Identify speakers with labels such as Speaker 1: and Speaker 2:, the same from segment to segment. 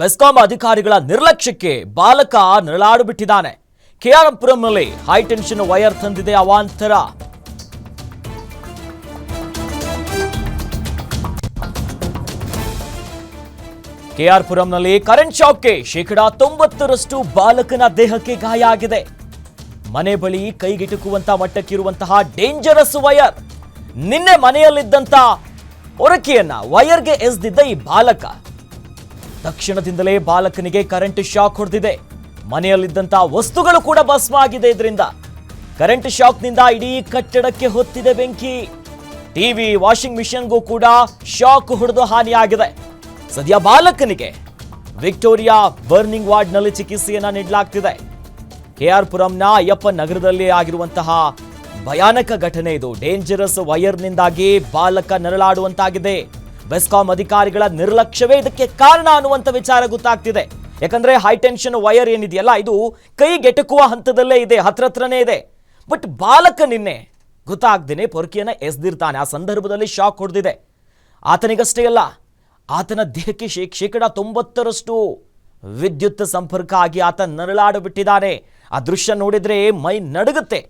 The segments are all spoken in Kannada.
Speaker 1: ಬೆಸ್ಕಾಂ ಅಧಿಕಾರಿಗಳ ನಿರ್ಲಕ್ಷ್ಯಕ್ಕೆ ಬಾಲಕ ನರಳಾಡು ಬಿಟ್ಟಿದ್ದಾನೆ ಕೆಆರ್ಪುರಂನಲ್ಲಿ ಹೈಟೆನ್ಷನ್ ವೈರ್ ತಂದಿದೆ ಅವಾಂತರ. ಕೆಆರ್ಪುರಂನಲ್ಲಿ ಕರೆಂಟ್ ಶಾಕ್ಗೆ ಶೇಕಡಾ ತೊಂಬತ್ತರಷ್ಟು ಬಾಲಕನ ದೇಹಕ್ಕೆ ಗಾಯ ಆಗಿದೆ ಮನೆ ಬಳಿ ಕೈಗೆಟುಕುವಂತಹ ಮಟ್ಟಕ್ಕಿರುವಂತಹ ಡೇಂಜರಸ್ ವೈರ್. ನಿನ್ನೆ ಮನೆಯಲ್ಲಿದ್ದಂತ ಒರಕೆಯನ್ನ ವೈರ್ಗೆ ಎಸೆದಿದ್ದ ಈ ಬಾಲಕ. ತಕ್ಷಣದಿಂದಲೇ ಬಾಲಕನಿಗೆ ಕರೆಂಟ್ ಶಾಕ್ ಹೊಡೆದಿದೆ. ಮನೆಯಲ್ಲಿದ್ದಂತಹ ವಸ್ತುಗಳು ಕೂಡ ಭಸ್ಮ ಆಗಿದೆ ಇದರಿಂದ. ಕರೆಂಟ್ ಶಾಕ್ನಿಂದ ಇಡೀ ಕಟ್ಟಡಕ್ಕೆ ಹೊತ್ತಿದೆ ಬೆಂಕಿ. ಟಿವಿ ವಾಷಿಂಗ್ ಮಿಷನ್ಗೂ ಕೂಡ ಶಾಕ್ ಹೊಡೆದು ಹಾನಿಯಾಗಿದೆ. ಸದ್ಯ ಬಾಲಕನಿಗೆ ವಿಕ್ಟೋರಿಯಾ ಬರ್ನಿಂಗ್ ವಾರ್ಡ್ನಲ್ಲಿ ಚಿಕಿತ್ಸೆಯನ್ನ ನೀಡಲಾಗ್ತಿದೆ. ಕೆಆರ್ಪುರಂನ ಅಯ್ಯಪ್ಪ ನಗರದಲ್ಲಿ ಆಗಿರುವಂತಹ ಭಯಾನಕ ಘಟನೆ ಇದು. ಡೇಂಜರಸ್ ವೈರ್ನಿಂದಾಗಿ ಬಾಲಕ ನರಳಾಡುವಂತಾಗಿದೆ. ಬೆಸ್ಕಾಂ ಅಧಿಕಾರಿಗಳ ನಿರ್ಲಕ್ಷ್ಯವೇ ಇದಕ್ಕೆ ಕಾರಣ ಅನ್ನುವಂಥ ವಿಚಾರ ಗೊತ್ತಾಗ್ತಿದೆ. ಯಾಕಂದ್ರೆ ಹೈಟೆನ್ಷನ್ ವೈರ್ ಏನಿದೆಯಲ್ಲ, ಇದು ಕೈಗೆಟಕುವ ಹಂತದಲ್ಲೇ ಇದೆ ಹತ್ರ ಹತ್ರನೇ ಇದೆ. ಬಟ್ ಬಾಲಕ ನಿನ್ನೆ ಗೊತ್ತಾಗ್ದೇನೆ ಪೊರ್ಕಿಯನ್ನ ಎಸ್ದಿರ್ತಾನೆ. ಆ ಸಂದರ್ಭದಲ್ಲಿ ಶಾಕ್ ಹೊಡೆದಿದೆ. ಆತನಿಗಷ್ಟೇ ಅಲ್ಲ, ಆತನ ದೇಹಕ್ಕೆ ಶೇ, ಶೇಕಡ ತೊಂಬತ್ತರಷ್ಟು ವಿದ್ಯುತ್ ಸಂಪರ್ಕ ಆಗಿ ಆತ ನರಳಾಡು ಬಿಟ್ಟಿದ್ದಾನೆ ಆ ದೃಶ್ಯ ನೋಡಿದ್ರೆ ಮೈ ನಡುಗುತ್ತೆ.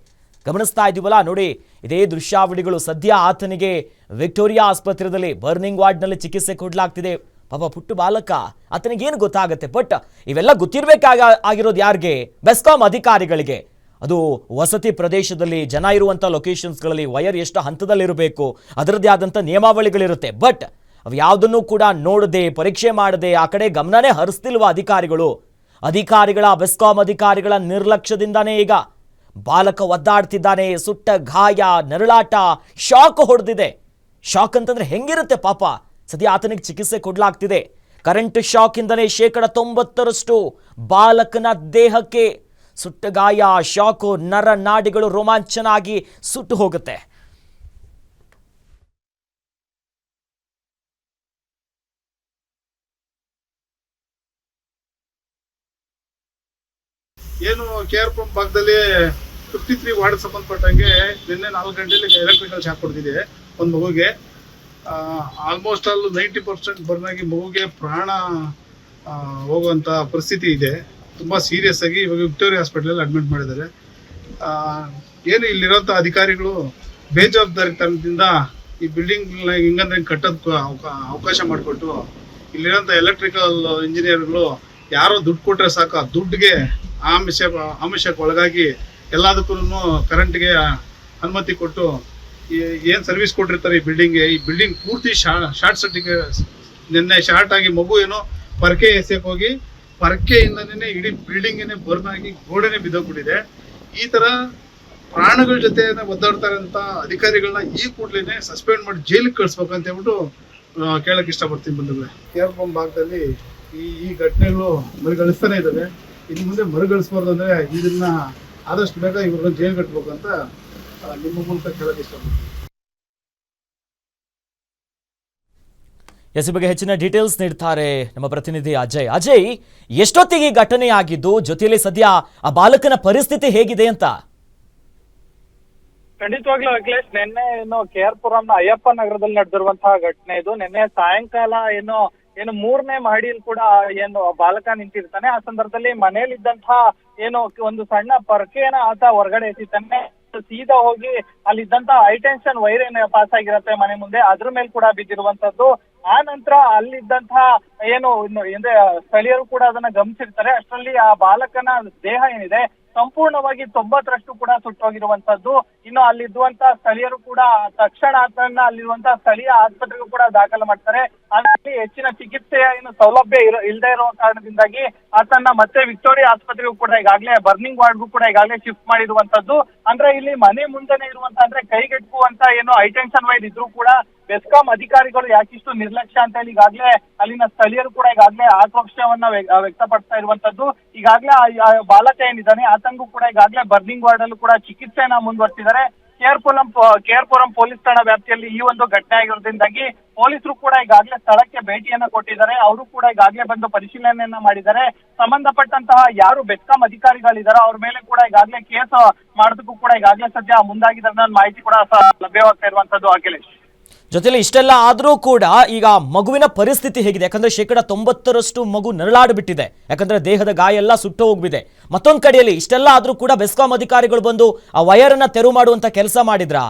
Speaker 1: ಗಮನಿಸ್ತಾ ಇದೀವಲ್ಲ, ನೋಡಿ, ಇದೇ ದೃಶ್ಯಾವಳಿಗಳು. ಸದ್ಯ ಆತನಿಗೆ ವಿಕ್ಟೋರಿಯಾ ಆಸ್ಪತ್ರೆಯಲ್ಲಿ ಬರ್ನಿಂಗ್ ವಾರ್ಡ್ನಲ್ಲಿ ಚಿಕಿತ್ಸೆ ಕೊಡಲಾಗ್ತಿದೆ. ಪಾಪ ಪುಟ್ಟು ಬಾಲಕ ಆತನಿಗೇನು ಗೊತ್ತಾಗುತ್ತೆ? ಬಟ್ ಇವೆಲ್ಲ ಗೊತ್ತಿರಬೇಕಾಗ, ಆಗಿರೋದು ಯಾರಿಗೆ? ಬೆಸ್ಕಾಂ ಅಧಿಕಾರಿಗಳಿಗೆ. ಅದು ವಸತಿ ಪ್ರದೇಶದಲ್ಲಿ ಜನ ಇರುವಂಥ ಲೊಕೇಶನ್ಸ್ಗಳಲ್ಲಿ ವಯರ್ ಎಷ್ಟು ಹಂತದಲ್ಲಿರಬೇಕು. ಅದರದ್ದೇ ಆದಂಥ ನಿಯಮಾವಳಿಗಳಿರುತ್ತೆ. ಬಟ್ ಅವು ಯಾವುದನ್ನು ಕೂಡ ನೋಡದೆ, ಪರೀಕ್ಷೆ ಮಾಡದೆ, ಆ ಕಡೆ ಗಮನನೇ ಹರಿಸ್ತಿಲ್ವ ಅಧಿಕಾರಿಗಳು? ಅಧಿಕಾರಿಗಳ, ಬೆಸ್ಕಾಂ ಅಧಿಕಾರಿಗಳ ನಿರ್ಲಕ್ಷ್ಯದಿಂದಾನೇ ಈಗ ಬಾಲಕ ಒದ್ದಾಡ್ತಿದ್ದಾನೆ, ಸುಟ್ಟ ಗಾಯ ನರಳಾಟ, ಶಾಕ್ ಹೊಡೆದಿದೆ. ಶಾಕ್ ಅಂತಂದ್ರೆ ಹೆಂಗಿರುತ್ತೆ ಪಾಪ? ಸದ್ಯ ಆತನಿಗೆ ಚಿಕಿತ್ಸೆ ಕೊಡ್ಲಾಗ್ತಿದೆ. ಕರೆಂಟ್ ಶಾಕ್ ಇಂದಲೇ ಶೇಕಡ ತೊಂಬತ್ತರಷ್ಟು ಬಾಲಕನ ದೇಹಕ್ಕೆ ಸುಟ್ಟ ಗಾಯ, ಶಾಕು, ನರ ನಾಡಿಗಳು ರೋಮಾಂಚನ ಆಗಿ ಸುಟ್ಟು ಹೋಗುತ್ತೆ.
Speaker 2: ಏನು ಕೆ ಆರ್ ಪಂಪ್ ಭಾಗದಲ್ಲಿ ಫಿಫ್ಟಿ ತ್ರೀ ವಾರ್ಡ್ ಸಂಬಂಧಪಟ್ಟಂಗೆ ನಿನ್ನೆ ನಾಲ್ಕು ಗಂಟೆಲಿ ಎಲೆಕ್ಟ್ರಿಕಲ್ ಶಾಕ್ ಕೊಡ್ತಿದೆ ಒಂದು ಮಗುಗೆ. ಆಲ್ಮೋಸ್ಟ್ ಆಲ್ ನೈಂಟಿ ಪರ್ಸೆಂಟ್ ಬರ್ನಾಗಿ ಮಗುಗೆ ಪ್ರಾಣ ಹೋಗುವಂಥ ಪರಿಸ್ಥಿತಿ ಇದೆ. ತುಂಬ ಸೀರಿಯಸ್ ಆಗಿ ಇವಾಗ ವಿಕ್ಟೋರಿಯಾ ಹಾಸ್ಪಿಟ್ಲಲ್ಲಿ ಅಡ್ಮಿಟ್ ಮಾಡಿದ್ದಾರೆ. ಏನು ಇಲ್ಲಿರೋಂಥ ಅಧಿಕಾರಿಗಳು ಬೇಜವಾಬ್ದಾರಿತನದಿಂದ ಈ ಬಿಲ್ಡಿಂಗ್ ಹಿಂಗಂದ್ರೆ ಹಿಂಗ್ ಕಟ್ಟೋದಕ್ಕೆ ಅವಕಾ- ಅವಕಾಶ ಮಾಡಿಕೊಟ್ಟು ಇಲ್ಲಿರೋಂಥ ಎಲೆಕ್ಟ್ರಿಕಲ್ ಇಂಜಿನಿಯರ್ಗಳು ಯಾರೋ ದುಡ್ಡು ಕೊಟ್ರೆ ಸಾಕು, ಆ ದುಡ್ಡಿಗೆ ಆಮಿಷ, ಆಮಿಷಕ್ಕೆ ಒಳಗಾಗಿ ಎಲ್ಲದಕ್ಕೂ ಕರೆಂಟ್ಗೆ ಅನುಮತಿ ಕೊಟ್ಟು ಏನು ಸರ್ವಿಸ್ ಕೊಟ್ಟಿರ್ತಾರೆ ಈ ಬಿಲ್ಡಿಂಗ್ಗೆ ಈ ಬಿಲ್ಡಿಂಗ್ ಪೂರ್ತಿ ಶಾರ್ಟ್ ಸರ್ಟಿಗೆ ನಿನ್ನೆ ಶಾರ್ಟ್ ಆಗಿ ಮಗು ಏನೋ ಪರಕೆ ಎಸೆಯಕ್ಕೆ ಹೋಗಿ, ಪರಕೆಯಿಂದನೇ ಇಡೀ ಬಿಲ್ಡಿಂಗೇನೆ ಬರ್ನ್ ಆಗಿ ಗೋಡೆನೆ ಬಿದ್ದೋಗ್ಬಿಟ್ಟಿದೆ. ಈ ತರ ಪ್ರಾಣಗಳ ಜೊತೆ ಒದ್ದಾಡ್ತಾರಂತ ಅಧಿಕಾರಿಗಳನ್ನ ಈ ಕೂಡಲೇ ಸಸ್ಪೆಂಡ್ ಮಾಡಿ ಜೈಲಿಗೆ ಕಳಿಸ್ಬೇಕಂತ ಹೇಳ್ಬಿಟ್ಟು ಕೇಳಕ್ಕೆ ಕೇಳಕ್ ಇಷ್ಟಪಡ್ತೀನಿ ಬಂಧುಗಳೇ. ಕೇರ್ಪಂ ಭಾಗದಲ್ಲಿ ಈ ಈ ಘಟನೆಗಳು ಮರುಗಳಿಸ್ತಾನೆ ಇದ್ದಾವೆ. ಇನ್ನು ಮುಂದೆ ಮರುಗಳಿಸ್ಬಾರ್ದು ಅಂದ್ರೆ ಇದನ್ನ ಆದಷ್ಟು ಬೇಗ ಇವ್ರನ್ನ ಜೈಲು ಕಟ್ಟಬೇಕು ಅಂತ ನಿಮ್ಮ ಮೂಲಕ ಕೇಳೋಕೆ ಇಷ್ಟಪಡ್ತೀನಿ.
Speaker 1: ಎಸ್ ಬಗ್ಗೆ ಹೆಚ್ಚಿನ ಡೀಟೇಲ್ಸ್ ನೀಡ್ತಾರೆ ನಮ್ಮ ಪ್ರತಿನಿಧಿ ಅಜಯ್. ಅಜಯ್ ಎಷ್ಟೊತ್ತಿಗೆ ಈ ಘಟನೆ ಆಗಿದ್ದು ಜೊತೆಯಲ್ಲಿ ಸದ್ಯ ಆ ಬಾಲಕನ ಪರಿಸ್ಥಿತಿ ಹೇಗಿದೆ ಅಂತ?
Speaker 3: ಖಂಡಿತವಾಗ್ಲೂ ಅಖಿಲೇಶ್ ನಿನ್ನೆ ಏನು ಕೆ ಆರ್ ಪುರಂನ ಅಯ್ಯಪ್ಪ ನಗರದಲ್ಲಿ ನಡೆದಿರುವಂತಹ ಘಟನೆ ಇದು. ನಿನ್ನೆ ಸಾಯಂಕಾಲ ಏನು ಏನು ಮೂರನೇ ಮಹಡಿಯಲ್ಲಿ ಕೂಡ ಏನು ಬಾಲಕ ನಿಂತಿರ್ತಾನೆ. ಆ ಸಂದರ್ಭದಲ್ಲಿ ಮನೆಯಲ್ಲಿದ್ದಂತಹ ಏನು ಒಂದು ಸಣ್ಣ ಪರ್ಕೆಯನ್ನ ಆತ ಹೊರಗಡೆ ಎಸಿತಾನೆ ಸೀದಾ ಹೋಗಿ ಅಲ್ಲಿದ್ದಂತ ಹೈಟೆನ್ಷನ್ ವೈರ್ ಏನ್ ಪಾಸ್ ಆಗಿರತ್ತೆ ಮನೆ ಮುಂದೆ, ಅದ್ರ ಮೇಲೆ ಕೂಡ ಬಿದ್ದಿರುವಂತದ್ದು ಆ ನಂತರ ಅಲ್ಲಿದ್ದಂತಹ ಏನು ಅಂದ್ರೆ ಸ್ಥಳೀಯರು ಕೂಡ ಅದನ್ನ ಗಮನಿಸಿರ್ತಾರೆ. ಅಷ್ಟರಲ್ಲಿ ಆ ಬಾಲಕನ ದೇಹ ಏನಿದೆ, ಸಂಪೂರ್ಣವಾಗಿ ತೊಂಬತ್ತರಷ್ಟು ಕೂಡ ಸುಟ್ಟೋಗಿರುವಂತದ್ದು ಇನ್ನು ಅಲ್ಲಿದ್ದುವಂತ ಸ್ಥಳೀಯರು ಕೂಡ ತಕ್ಷಣ ಆತನ ಅಲ್ಲಿರುವಂತಹ ಸ್ಥಳೀಯ ಆಸ್ಪತ್ರೆಗೂ ಕೂಡ ದಾಖಲು ಮಾಡ್ತಾರೆ. ಅಲ್ಲಿ ಹೆಚ್ಚಿನ ಚಿಕಿತ್ಸೆಯ ಏನು ಸೌಲಭ್ಯ ಇರೋ ಇಲ್ಲದೆ ಇರೋ ಕಾರಣದಿಂದಾಗಿ ಆತನ ಮತ್ತೆ ವಿಕ್ಟೋರಿಯಾ ಆಸ್ಪತ್ರೆಗೂ ಕೂಡ ಈಗಾಗಲೇ ಬರ್ನಿಂಗ್ ವಾರ್ಡ್ಗೂ ಕೂಡ ಈಗಾಗಲೇ ಶಿಫ್ಟ್ ಮಾಡಿರುವಂತದ್ದು. ಅಂದ್ರೆ ಇಲ್ಲಿ ಮನೆ ಮುಂದೆನೆ ಇರುವಂತ, ಅಂದ್ರೆ ಕೈಗೆಟುಕುವಂತ ಏನು ಹೈಟೆನ್ಷನ್ ವೈರ್ ಇದ್ರೂ ಕೂಡ ಬೆಸ್ಕಾಂ ಅಧಿಕಾರಿಗಳು ಯಾಕಿಷ್ಟು ನಿರ್ಲಕ್ಷ್ಯ ಅಂತ ಹೇಳಿ ಈಗಾಗಲೇ ಅಲ್ಲಿನ ಸ್ಥಳೀಯರು ಕೂಡ ಈಗಾಗಲೇ ಆಕ್ರೋಶವನ್ನ ವ್ಯ- ವ್ಯಕ್ತಪಡಿಸ್ತಾ ಇರುವಂತದ್ದು. ಈಗಾಗಲೇ ಬಾಲಕ ಏನಿದ್ದಾನೆ, ಆತಂಗೂ ಕೂಡ ಈಗಾಗಲೇ ಬರ್ನಿಂಗ್ ವಾರ್ಡ್ ಅಲ್ಲೂ ಕೂಡ ಚಿಕಿತ್ಸೆನ ಮುಂದುವರ್ತಿದ್ದಾರೆ ಕೇರ್ಪುರಂ ಕೇರ್ಪುರಂ ಪೊಲೀಸ್ ಠಾಣಾ ವ್ಯಾಪ್ತಿಯಲ್ಲಿ ಈ ಒಂದು ಘಟನೆ ಆಗಿರೋದ್ರಿಂದಾಗಿ ಪೊಲೀಸರು ಕೂಡ ಈಗಾಗಲೇ ಸ್ಥಳಕ್ಕೆ ಭೇಟಿಯನ್ನ ಕೊಟ್ಟಿದ್ದಾರೆ. ಅವರು ಕೂಡ ಈಗಾಗಲೇ ಬಂದು ಪರಿಶೀಲನೆಯನ್ನ ಮಾಡಿದ್ದಾರೆ. ಸಂಬಂಧಪಟ್ಟಂತಹ ಯಾರು ಬೆಸ್ಕಾಂ ಅಧಿಕಾರಿಗಳಿದಾರೋ ಅವ್ರ ಮೇಲೆ ಕೂಡ ಈಗಾಗಲೇ ಕೇಸ್ ಮಾಡೋದಕ್ಕೂ ಕೂಡ ಈಗಾಗಲೇ ಸದ್ಯ ಮುಂದಾಗಿದ್ದಾರೆ ಅನ್ನೋ ಮಾಹಿತಿ ಕೂಡ ಲಭ್ಯವಾಗ್ತಾ ಇರುವಂತದ್ದು ಅಖಿಲೇಶ್.
Speaker 1: ಜೊತೆಲಿ ಇಷ್ಟೆಲ್ಲ ಆದರೂ ಕೂಡ ಈಗ ಮಗುವಿನ ಪರಿಸ್ಥಿತಿ ಹೇಗಿದೆ. ಯಾಕಂದ್ರೆ ಶೇಕಡ ತೊಂಬತ್ತರಷ್ಟು ಮಗು ನರಳಾಡ್ಬಿಟ್ಟಿದೆ. ಯಾಕಂದ್ರೆ ದೇಹದ ಗಾಯ ಎಲ್ಲ ಸುಟ್ಟು ಹೋಗ್ಬಿದೆ. ಮತ್ತೊಂದು ಕಡೆಯಲ್ಲಿ ಇಷ್ಟೆಲ್ಲ ಆದರೂ ಕೂಡ ಬೆಸ್ಕಾಂ ಅಧಿಕಾರಿಗಳು ಬಂದು ಆ ವಯರನ್ನು ತೆರವು ಮಾಡುವಂಥ ಕೆಲಸ ಮಾಡಿದ್ರಾ?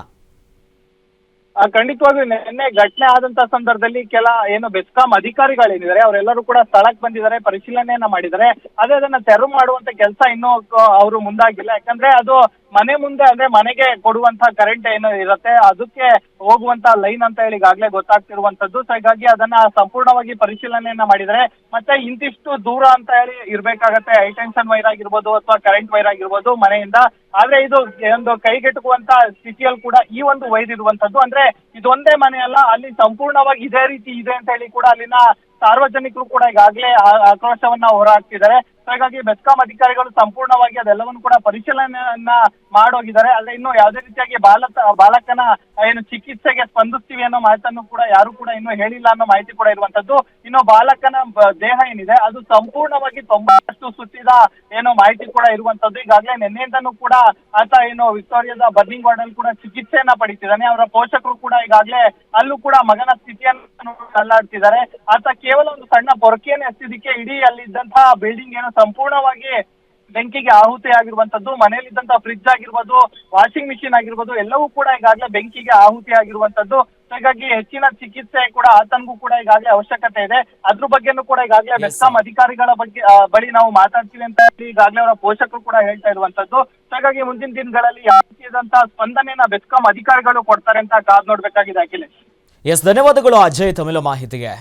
Speaker 3: ಖಂಡಿತವಾಗ್ಲೂ ನಿನ್ನೆ ಘಟನೆ ಆದಂತ ಸಂದರ್ಭದಲ್ಲಿ ಕೆಲ ಏನು ಬೆಸ್ಕಾಂ ಅಧಿಕಾರಿಗಳೇನಿದ್ದಾರೆ ಅವರೆಲ್ಲರೂ ಕೂಡ ಸ್ಥಳಕ್ಕೆ ಬಂದಿದ್ದಾರೆ, ಪರಿಶೀಲನೆಯನ್ನ ಮಾಡಿದ್ದಾರೆ. ಅದೇ ಅದನ್ನ ತೆರವು ಮಾಡುವಂತ ಕೆಲಸ ಇನ್ನೂ ಅವರು ಮುಂದಾಗಿಲ್ಲ. ಯಾಕಂದ್ರೆ ಅದು ಮನೆ ಮುಂದೆ ಅಂದ್ರೆ ಮನೆಗೆ ಕೊಡುವಂತ ಕರೆಂಟ್ ಏನು ಇರುತ್ತೆ, ಅದಕ್ಕೆ ಹೋಗುವಂತ ಲೈನ್ ಅಂತ ಹೇಳಿ ಈಗಾಗಲೇ ಗೊತ್ತಾಗ್ತಿರುವಂತದ್ದು. ಸೊ ಹೀಗಾಗಿ ಅದನ್ನ ಸಂಪೂರ್ಣವಾಗಿ ಪರಿಶೀಲನೆಯನ್ನ ಮಾಡಿದ್ದಾರೆ. ಮತ್ತೆ ಇಂತಿಷ್ಟು ದೂರ ಅಂತ ಹೇಳಿ ಇರ್ಬೇಕಾಗತ್ತೆ ಹೈ ಟೆನ್ಷನ್ ವೈರ್ ಆಗಿರ್ಬೋದು ಅಥವಾ ಕರೆಂಟ್ ವೈರ್ ಆಗಿರ್ಬೋದು ಮನೆಯಿಂದ. ಆದ್ರೆ ಇದು ಒಂದು ಕೈಗೆಟುಕುವಂತ ಸ್ಥಿತಿಯಲ್ಲಿ ಕೂಡ ಈ ಒಂದು ವೈದಿರುವಂತದ್ದು ಅಂದ್ರೆ ಇದೊಂದೇ ಮನೆ ಅಲ್ಲ, ಅಲ್ಲಿ ಸಂಪೂರ್ಣವಾಗಿ ಇದೇ ರೀತಿ ಇದೆ ಅಂತ ಹೇಳಿ ಕೂಡ ಅಲ್ಲಿನ ಸಾರ್ವಜನಿಕರು ಕೂಡ ಈಗಾಗಲೇ ಆಕ್ರೋಶವನ್ನ ಹೊರಹಾಕ್ತಿದ್ದಾರೆ. ಹಾಗಾಗಿ ಬೆಸ್ಕಾಂ ಅಧಿಕಾರಿಗಳು ಸಂಪೂರ್ಣವಾಗಿ ಅದೆಲ್ಲವನ್ನು ಕೂಡ ಪರಿಶೀಲನೆಯನ್ನ ಮಾಡೋಗಿದ್ದಾರೆ. ಆದ್ರೆ ಇನ್ನು ಯಾವುದೇ ರೀತಿಯಾಗಿ ಬಾಲಕ ಬಾಲಕನ ಏನು ಚಿಕಿತ್ಸೆಗೆ ಸ್ಪಂದಿಸ್ತೀವಿ ಅನ್ನೋ ಮಾತನ್ನು ಕೂಡ ಯಾರು ಕೂಡ ಇನ್ನು ಹೇಳಿಲ್ಲ ಅನ್ನೋ ಮಾಹಿತಿ ಕೂಡ ಇರುವಂತದ್ದು. ಇನ್ನು ಬಾಲಕನ ದೇಹ ಏನಿದೆ ಅದು ಸಂಪೂರ್ಣವಾಗಿ ತೊಂಬತ್ತಷ್ಟು ಸುತ್ತಿದ ಏನೋ ಮಾಹಿತಿ ಕೂಡ ಇರುವಂತದ್ದು. ಈಗಾಗಲೇ ನಿನ್ನೆಯಿಂದನೂ ಕೂಡ ಆತ ಏನು ವಿಕ್ಟೋರಿಯಾದ ಬರ್ನಿಂಗ್ ವಾರ್ಡ್ ಅಲ್ಲಿ ಕೂಡ ಚಿಕಿತ್ಸೆಯನ್ನ ಪಡಿತಿದ್ದಾನೆ. ಅವರ ಪೋಷಕರು ಕೂಡ ಈಗಾಗಲೇ ಅಲ್ಲೂ ಕೂಡ ಮಗನ ಸ್ಥಿತಿಯನ್ನು ಅಲ್ಲಾಡ್ತಿದ್ದಾರೆ. ಆತ ಕೇವಲ ಒಂದು ಸಣ್ಣ ಪೊರಕೆಯನ್ನು ಎತ್ತಿದ್ದಕ್ಕೆ ಇಡೀ ಅಲ್ಲಿದ್ದಂತಹ ಬಿಲ್ಡಿಂಗ್ ಏನು ಸಂಪೂರ್ಣವಾಗಿ ಬೆಂಕಿಗೆ ಆಹುತಿ ಆಗಿರುವಂತದ್ದು ಮನೆಯಲ್ಲಿದ್ದಂತಹ ಫ್ರಿಡ್ಜ್ ಆಗಿರ್ಬೋದು ವಾಷಿಂಗ್ ಮಿಷಿನ್ ಆಗಿರ್ಬೋದು ಎಲ್ಲವೂ ಕೂಡ ಈಗಾಗಲೇ ಬೆಂಕಿಗೆ ಆಹುತಿ ಆಗಿರುವಂತದ್ದು. ಹಾಗಾಗಿ ಹೆಚ್ಚಿನ ಚಿಕಿತ್ಸೆ ಕೂಡ ಆತನಿಗೂ ಕೂಡ ಈಗಾಗಲೇ ಅವಶ್ಯಕತೆ ಇದೆ. ಅದ್ರ ಬಗ್ಗೆನೂ ಕೂಡ ಈಗಾಗಲೇ
Speaker 1: ಮೆಸ್ಕಾಂ
Speaker 3: ಬೆಸ್ಕಾಂ ಅಧಿಕಾರಿಗಳ ಬಗ್ಗೆ ಬಳಿ ನಾವು ಮಾತಾಡ್ತೀವಿ ಅಂತ ಹೇಳಿ ಈಗಾಗಲೇ ಅವರ ಪೋಷಕರು ಕೂಡ ಹೇಳ್ತಾ ಇರುವಂತದ್ದು. ಹಾಗಾಗಿ ಮುಂದಿನ ದಿನಗಳಲ್ಲಿ ಯಾವ ರೀತಿಯಾದಂತಹ ಸ್ಪಂದನೆಯನ್ನ ಬೆಸ್ಕಾಂ ಅಧಿಕಾರಿಗಳು ಕೊಡ್ತಾರೆ ಅಂತ ಕಾದ್ ನೋಡ್ಬೇಕಾಗಿದೆ ಅಖಿಲೇಶ್.
Speaker 1: ಎಸ್ ಧನ್ಯವಾದಗಳು ಅಜಯ್ ತಮಿಳು ಮಾಹಿತಿಗೆ.